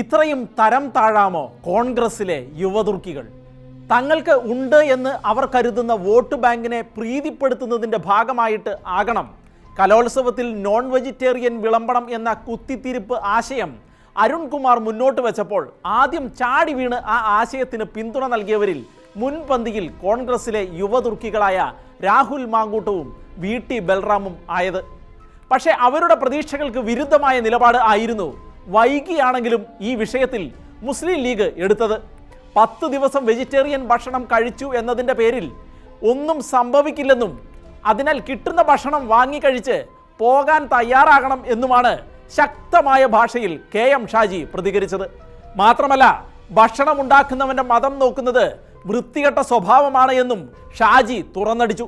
ഇത്രയും തരം താഴാമോ കോൺഗ്രസിലെ യുവതുർക്കികൾ? തങ്ങൾക്ക് ഉണ്ട് എന്ന് അവർ കരുതുന്ന വോട്ട് ബാങ്കിനെ പ്രീതിപ്പെടുത്തുന്നതിന്റെ ഭാഗമായിട്ട് ആകണം. കലോത്സവത്തിൽ നോൺ വെജിറ്റേറിയൻ വിളമ്പണം എന്ന കുത്തിത്തിരിപ്പ് ആശയം അരുൺകുമാർ മുന്നോട്ട് വെച്ചപ്പോൾ ആദ്യം ചാടി വീണ് ആ ആശയത്തിന് പിന്തുണ നൽകിയവരിൽ മുൻപന്തിയിൽ കോൺഗ്രസിലെ യുവതുർക്കികളായ രാഹുൽ മാങ്കൂട്ടവും വി ടി ബൽറാമും ആയത്. പക്ഷേ അവരുടെ പ്രതീക്ഷകൾക്ക് വിരുദ്ധമായ നിലപാട് ആയിരുന്നു വൈകിയാണെങ്കിലും ഈ വിഷയത്തിൽ മുസ്ലിം ലീഗ് എടുത്തത്. പത്ത് ദിവസം വെജിറ്റേറിയൻ ഭക്ഷണം കഴിച്ചു എന്നതിന്റെ പേരിൽ ഒന്നും സംഭവിക്കില്ലെന്നും അതിനാൽ കിട്ടുന്ന ഭക്ഷണം വാങ്ങിക്കഴിച്ച് പോകാൻ തയ്യാറാകണം എന്നുമാണ് ശക്തമായ ഭാഷയിൽ കെ എം ഷാജി പ്രതികരിച്ചത്. മാത്രമല്ല ഭക്ഷണം ഉണ്ടാക്കുന്നവന്റെ മതം നോക്കുന്നത് വൃത്തികെട്ട സ്വഭാവമാണ് എന്നും ഷാജി തുറന്നടിച്ചു.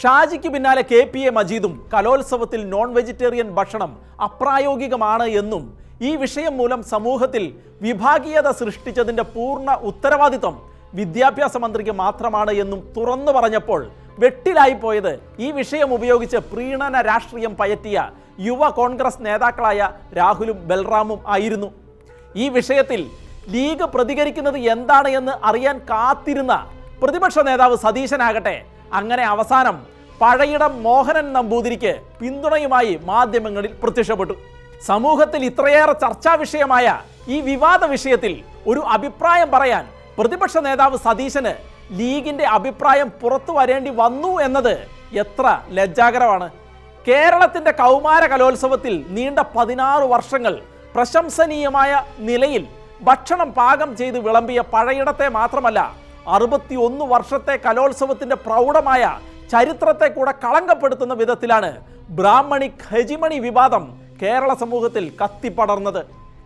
ഷാജിക്ക് പിന്നാലെ കെ പി എ മജീദും കലോത്സവത്തിൽ നോൺ വെജിറ്റേറിയൻ ഭക്ഷണം അപ്രായോഗികമാണ് എന്നും ഈ വിഷയം മൂലം സമൂഹത്തിൽ വിഭാഗീയത സൃഷ്ടിച്ചതിന്റെ പൂർണ ഉത്തരവാദിത്വം വിദ്യാഭ്യാസ മന്ത്രിക്ക് മാത്രമാണ് എന്നും തുറന്നു പറഞ്ഞപ്പോൾ വെട്ടിലായിപ്പോയത് ഈ വിഷയം ഉപയോഗിച്ച് പ്രീണന രാഷ്ട്രീയം പയറ്റിയ യുവ കോൺഗ്രസ് നേതാക്കളായ രാഹുലും ബൽറാമും ആയിരുന്നു. ഈ വിഷയത്തിൽ ലീഗ് പ്രതികരിക്കുന്നത് എന്താണ് എന്ന് അറിയാൻ കാത്തിരുന്ന പ്രതിപക്ഷ നേതാവ് സതീശനാകട്ടെ. അങ്ങനെ അവസാനം പഴയിടം മോഹനൻ നമ്പൂതിരിക്ക് പിന്തുണയുമായി മാധ്യമങ്ങളിൽ പ്രത്യക്ഷപ്പെട്ടു. സമൂഹത്തിൽ ഇത്രയേറെ ചർച്ചാ വിഷയമായ ഈ വിവാദ വിഷയത്തിൽ ഒരു അഭിപ്രായം പറയാൻ പ്രതിപക്ഷ നേതാവ് സതീശന് ലീഗിന്റെ അഭിപ്രായം പുറത്തു വരേണ്ടി വന്നു എന്നത് എത്ര ലജ്ജാകരമാണ്. കേരളത്തിന്റെ കൗമാര കലോത്സവത്തിൽ നീണ്ട പതിനാറ് വർഷങ്ങൾ പ്രശംസനീയമായ നിലയിൽ ഭക്ഷണം പാകം ചെയ്ത് വിളമ്പിയ പഴയിടത്തെ മാത്രമല്ല അറുപത്തിയൊന്ന് വർഷത്തെ കലോത്സവത്തിന്റെ പ്രൗഢമായ ചരിത്രത്തെ കൂടെ കളങ്കപ്പെടുത്തുന്ന വിധത്തിലാണ് ബ്രാഹ്മണിക് ഹജിമണി വിവാദം കേരള സമൂഹത്തിൽ കത്തിപ്പടർന്നത്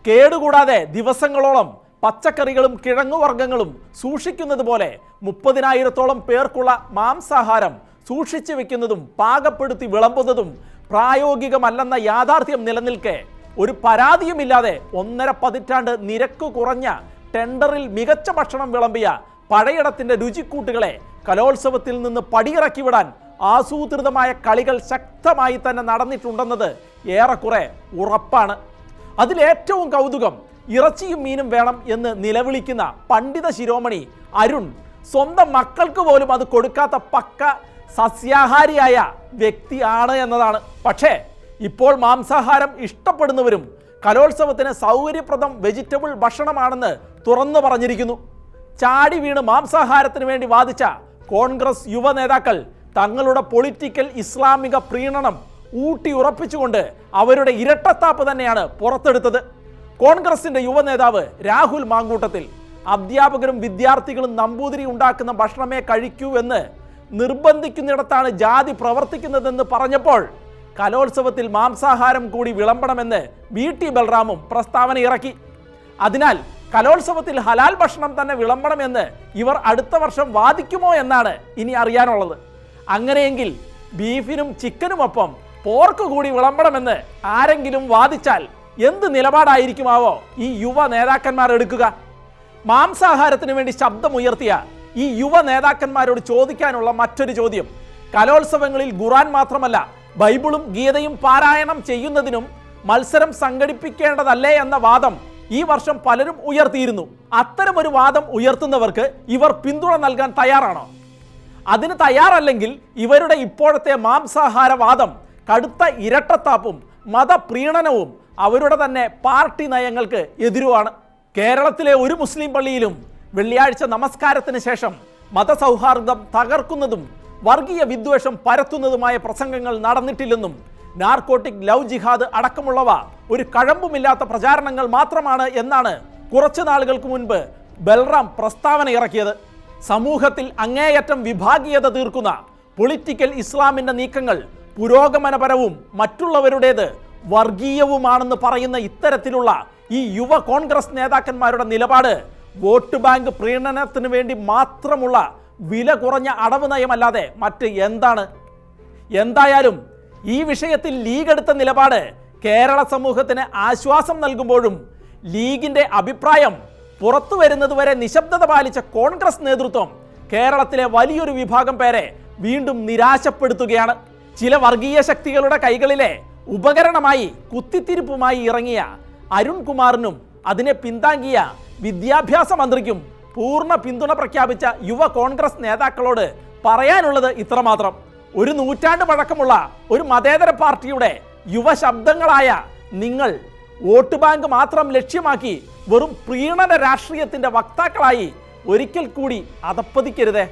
കേടുകൂടാതെ ദിവസങ്ങളോളം പച്ചക്കറികളും കിഴങ്ങുവർഗങ്ങളും സൂക്ഷിക്കുന്നത് പോലെ മുപ്പതിനായിരത്തോളം പേർക്കുള്ള മാംസാഹാരം സൂക്ഷിച്ചു വെക്കുന്നതും പാകപ്പെടുത്തി വിളമ്പുന്നതും പ്രായോഗികമല്ലെന്ന യാഥാർത്ഥ്യം നിലനിൽക്കെ ഒരു പരാതിയുമില്ലാതെ ഒന്നര പതിറ്റാണ്ട് നിരക്ക് കുറഞ്ഞ ടെൻഡറിൽ മികച്ച ഭക്ഷണം വിളമ്പിയ പഴയിടത്തിന്റെ രുചിക്കൂട്ടുകളെ കലോത്സവത്തിൽ നിന്ന് പടിയിറക്കി വിടാൻ ആസൂത്രിതമായ കളികൾ ശക്തമായി തന്നെ നടന്നിട്ടുണ്ടെന്നത് ഏറെക്കുറെ ഉറപ്പാണ്. അതിലേറ്റവും കൗതുകം ഇറച്ചിയും മീനും വേണം എന്ന് നിലവിളിക്കുന്ന പണ്ഡിത ശിരോമണി അരുൺ സ്വന്തം മക്കൾക്ക് പോലും അത് കൊടുക്കാത്ത പക്ക സസ്യാഹാരിയായ വ്യക്തിയാണ് എന്നതാണ്. പക്ഷേ ഇപ്പോൾ മാംസാഹാരം ഇഷ്ടപ്പെടുന്നവരും കലോത്സവത്തിന് സൗകര്യപ്രദം വെജിറ്റബിൾ ഭക്ഷണമാണെന്ന് തുറന്നു പറഞ്ഞിരിക്കുന്നു. ചാടി വീണ് മാംസാഹാരത്തിന് വേണ്ടി വാദിച്ച കോൺഗ്രസ് യുവ നേതാക്കൾ തങ്ങളുടെ പൊളിറ്റിക്കൽ ഇസ്ലാമിക പ്രീണനം ഊട്ടി ഉറപ്പിച്ചുകൊണ്ട് അവരുടെ ഇരട്ടത്താപ്പ് തന്നെയാണ് പുറത്തെടുത്തത്. കോൺഗ്രസിന്റെ യുവ നേതാവ് രാഹുൽ മാങ്കൂട്ടത്തിൽ അധ്യാപകരും വിദ്യാർത്ഥികളും നമ്പൂതിരി ഉണ്ടാക്കുന്ന ഭക്ഷണമേ കഴിക്കൂ എന്ന് നിർബന്ധിക്കുന്നിടത്താണ് ജാതി പ്രവർത്തിക്കുന്നതെന്ന് പറഞ്ഞപ്പോൾ കലോത്സവത്തിൽ മാംസാഹാരം കൂടി വിളമ്പണമെന്ന് വി ടി ബൽറാമും പ്രസ്താവന ഇറക്കി. അതിനാൽ കലോത്സവത്തിൽ ഹലാൽ ഭക്ഷണം തന്നെ വിളമ്പണമെന്ന് ഇവർ അടുത്ത വർഷം വാദിക്കുമോ എന്നാണ് ഇനി അറിയാനുള്ളത്. അങ്ങനെയെങ്കിൽ ബീഫിനും ചിക്കനുമൊപ്പം പോർക്ക് കൂടി വിളമ്പണമെന്ന് ആരെങ്കിലും വാദിച്ചാൽ എന്ത് നിലപാടായിരിക്കുമാവോ ഈ യുവ നേതാക്കന്മാർ എടുക്കുക? മാംസാഹാരത്തിന് വേണ്ടി ശബ്ദമുയർത്തിയ ഈ യുവ നേതാക്കന്മാരോട് ചോദിക്കാനുള്ള മറ്റൊരു ചോദ്യം. കലോത്സവങ്ങളിൽ ഖുറാൻ മാത്രമല്ല ബൈബിളും ഗീതയും പാരായണം ചെയ്യുന്നതിനും മത്സരം സംഘടിപ്പിക്കേണ്ടതല്ലേ എന്ന വാദം ഈ വർഷം പലരും ഉയർത്തിയിരുന്നു. അത്തരമൊരു വാദം ഉയർത്തുന്നവർക്ക് ഇവർ പിന്തുണ നൽകാൻ തയ്യാറാണോ? അതിന് തയ്യാറല്ലെങ്കിൽ ഇവരുടെ ഇപ്പോഴത്തെ മാംസാഹാരവാദം കടുത്ത ഇരട്ടത്താപ്പും മതപ്രീണനവും അവരുടെ തന്നെ പാർട്ടി നയങ്ങൾക്ക് എതിരുമാണ് കേരളത്തിലെ ഒരു മുസ്ലിം പള്ളിയിലും വെള്ളിയാഴ്ച നമസ്കാരത്തിന് ശേഷം മതസൗഹാർദ്ദം തകർക്കുന്നതും വർഗീയ വിദ്വേഷം പരത്തുന്നതുമായ പ്രസംഗങ്ങൾ നടന്നിട്ടില്ലെന്നും നാർക്കോട്ടിക് ലവ് ജിഹാദ് അടക്കമുള്ളവ ഒരു കഴമ്പുമില്ലാത്ത പ്രചാരണങ്ങൾ മാത്രമാണ് എന്നാണ് കുറച്ചു നാളുകൾക്ക് മുൻപ് ബൽറാം പ്രസ്താവന ഇറക്കിയത്. സമൂഹത്തിൽ അങ്ങേയറ്റം വിഭാഗീയത തീർക്കുന്ന പൊളിറ്റിക്കൽ ഇസ്ലാമിന്റെ നീക്കങ്ങൾ പുരോഗമനപരവും മറ്റുള്ളവരുടേത് വർഗീയവുമാണെന്ന് പറയുന്ന ഇത്തരത്തിലുള്ള ഈ യുവ കോൺഗ്രസ് നേതാക്കന്മാരുടെ നിലപാട് വോട്ട് ബാങ്ക് പ്രീണനത്തിന് വേണ്ടി മാത്രമുള്ള വില കുറഞ്ഞ അടവ് നയമല്ലാതെ മറ്റ് എന്താണ്? എന്തായാലും ഈ വിഷയത്തിൽ ലീഗ് എടുത്ത നിലപാട് കേരള സമൂഹത്തിന് ആശ്വാസം നൽകുമ്പോഴും ലീഗിന്റെ അഭിപ്രായം പുറത്തു വരുന്നതുവരെ നിശബ്ദത പാലിച്ച കോൺഗ്രസ് നേതൃത്വം കേരളത്തിലെ വലിയൊരു വിഭാഗം പേരെ വീണ്ടും നിരാശപ്പെടുത്തുകയാണ്. ചില വർഗീയ ശക്തികളുടെ കൈകളിലെ ഉപകരണമായി കുത്തിത്തിരിപ്പുമായി ഇറങ്ങിയ അരുൺകുമാറിനും അതിനെ പിന്താങ്ങിയ വിദ്യാഭ്യാസ മന്ത്രിക്കും പൂർണ പിന്തുണ പ്രഖ്യാപിച്ച യുവ കോൺഗ്രസ് നേതാക്കളോട് പറയാനുള്ളത് ഇത്രമാത്രം. ഒരു നൂറ്റാണ്ട് പഴക്കമുള്ള ഒരു മതേതര പാർട്ടിയുടെ യുവ ശബ്ദങ്ങളായ നിങ്ങൾ വോട്ട് ബാങ്ക് മാത്രം ലക്ഷ്യമാക്കി വെറും പ്രീണന രാഷ്ട്രീയത്തിന്റെ വക്താക്കളായി ഒരിക്കൽ കൂടി അതപ്പതിക്കരുതേ?